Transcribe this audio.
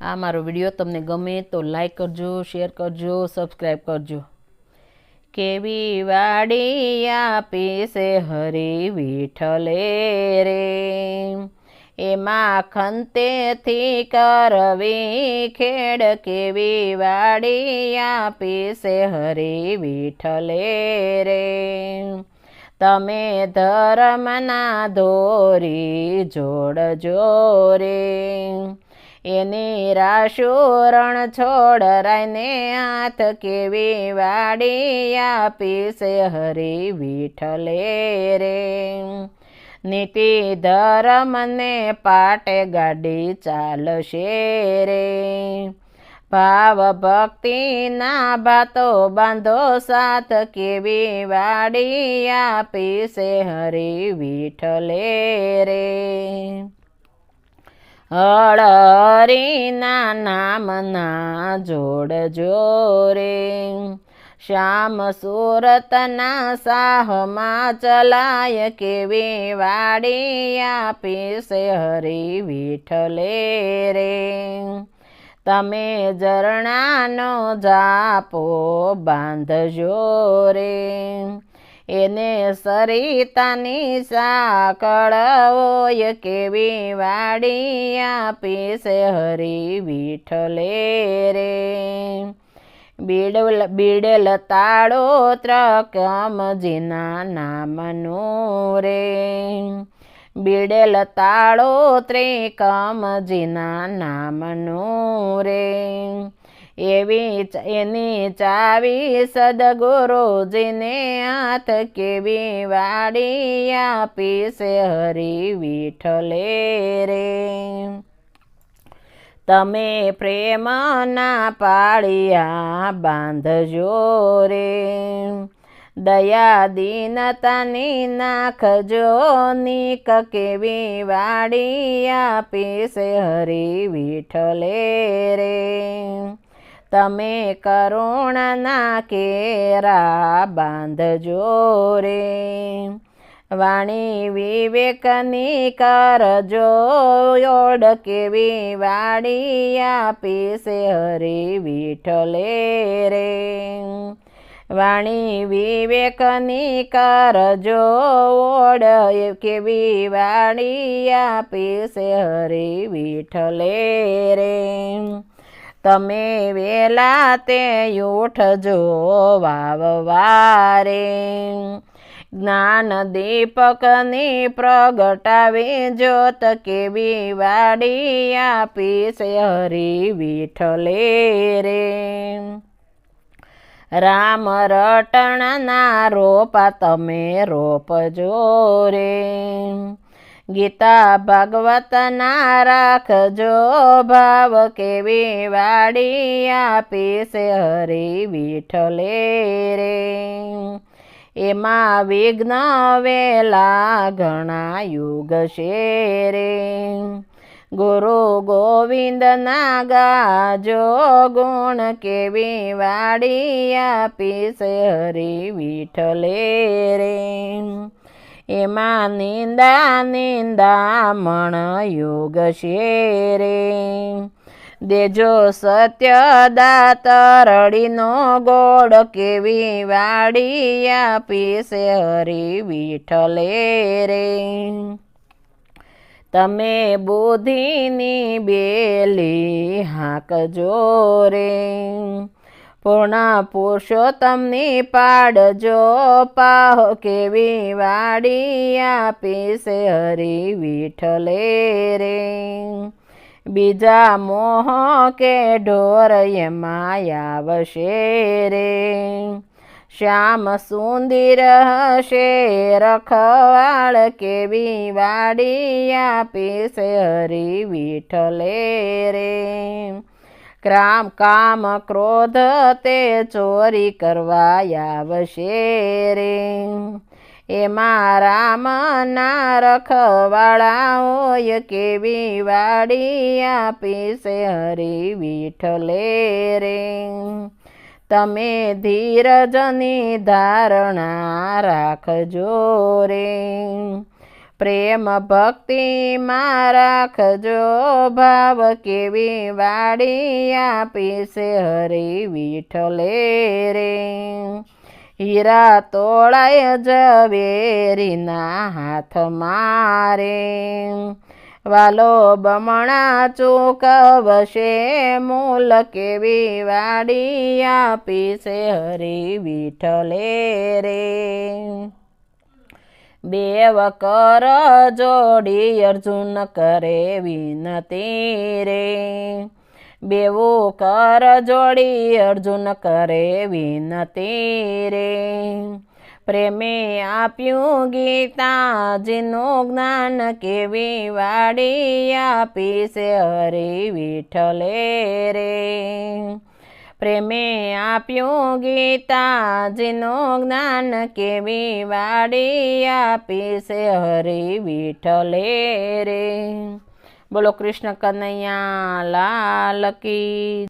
આ મારો વીડિયો તમને ગમે તો લાઈક કરજો શેર કરજો સબસ્ક્રાઈબ કરજો. કેવી વાડી આપી છે હરી વિઠલે રે. એમાં ખંતેથી કરવી ખેડ કેવી વાડી આપી છે હરી વિઠલે રે. તમે ધર્મના ધોરી જોડજો રે. એની રાશુરણ છોડરાયને હાથ કેવી વાડી આપી છે હરી વિઠલે રે. નીતિ ધર્મને પાટે ગાડી ચાલશે રે. ભાવ ભક્તિના ભાતો બાંધો સાથ કેવી વાડી આપી છે હરી વિઠલે રે. હળરીના નામના જોડજો રે શ્યામ સુરતના સાહમાં ચલાય કેવી વાડી આપી છે હરી વિઠ્ઠલે રે. તમે ઝરણાનો જાપો બાંધજો રે. એને સરિતાની સાકળવોય કેવી વાડી આપી છે હરી વિઠલે રે. બીડલ, બીડેલ તાળો ત્રકમજીના નામનો રે. બીડેલ તાળો ત્રિકમજીના નામનો રે. એવી એની ચાવી સદગુરુજીને હાથ કેવી વાડી આપી છે હરી વિઠલે રે. તમે પ્રેમના પાળિયા બાંધજો રે. દયા દીનતાની નાખજો નીક કેવી વાડી આપી છે હરી વિઠલે રે. તમે કરુણના કેરા બાંધજો રે. વાણી વિવેકની કરજો યોડ કેવી વાડી આપી હરી વિઠ્ઠલે રે. વાણી વિવેકની કરજો, ઓડ કેવી વાડી આપી હરી વિઠ્ઠલે રે. તમે વેલા તે ઉઠજો વાવવારે. જ્ઞાન દીપકની પ્રગટાવી જોત કેવી વાડી આપી છે હરી વિઠલે રે. રામ રટણના રોપા તમે રોપજો રે. ગીતા ભાગવતના રાખજો ભાવ કેવી વાડી આપી છે હરી વિઠલે રે. એમાં વિઘ્ન વેલા ઘણા યુગ શેરે ગુરુ ગોવિંદ ના ગાજો ગુણ કેવી વાડી આપી છે હરી વિઠલે રે. એમાં નિંદા નિંદા મણ યુગ શેરે. દેજો સત્ય દાતરડીનો ગોળ કેવી વાડી આપી છે હરી વિઠલે રે. તમે બુધિની બેલી હાંકજો રે. પૂર્ણ પુરુષોત્તમની પાડજો, પાહો કેવી વાડી આપી છે હરી વિઠલે રે. બીજા મોહ કે ઢોર એમાં આવશે રે. શ્યામ સુંદર હશે, રખવાળ કેવી વાડી આપી છે હરી વિઠલે રે. ક્રામ, કામ, ક્રોધ તે ચોરી કરવા આવશે રે. એમાં રામના રખવાળાઓએ કેવી વાડી આપી છે હરી વિઠલે રે. તમે ધીરજની ધારણા રાખજો રે. પ્રેમ ભક્તિ મારા રાખજો ભાવ કેવી વાડી આપી છે હરી વિઠલે રે. હીરા તોળાય ઝવેરીના હાથ મારે. વાલો બમણા ચૂકવશે મૂલ કેવી વાડી આપી છે હરી વિઠલે રે. બેવ કર જોડી અર્જુન કરે વિનતી રે. બેવું કર જોડી અર્જુન કરે વિનતી રે. પ્રેમે આપ્યું ગીતાજીનું જ્ઞાન કેવી વાડી આપી છે હરી વિઠલે રે. પ્રેમે આપ્યું જેનો જ્ઞાન કેવી વાડી આપી છે હરી વિઠલે રે. બોલો કૃષ્ણ કનૈયા, લાલ કી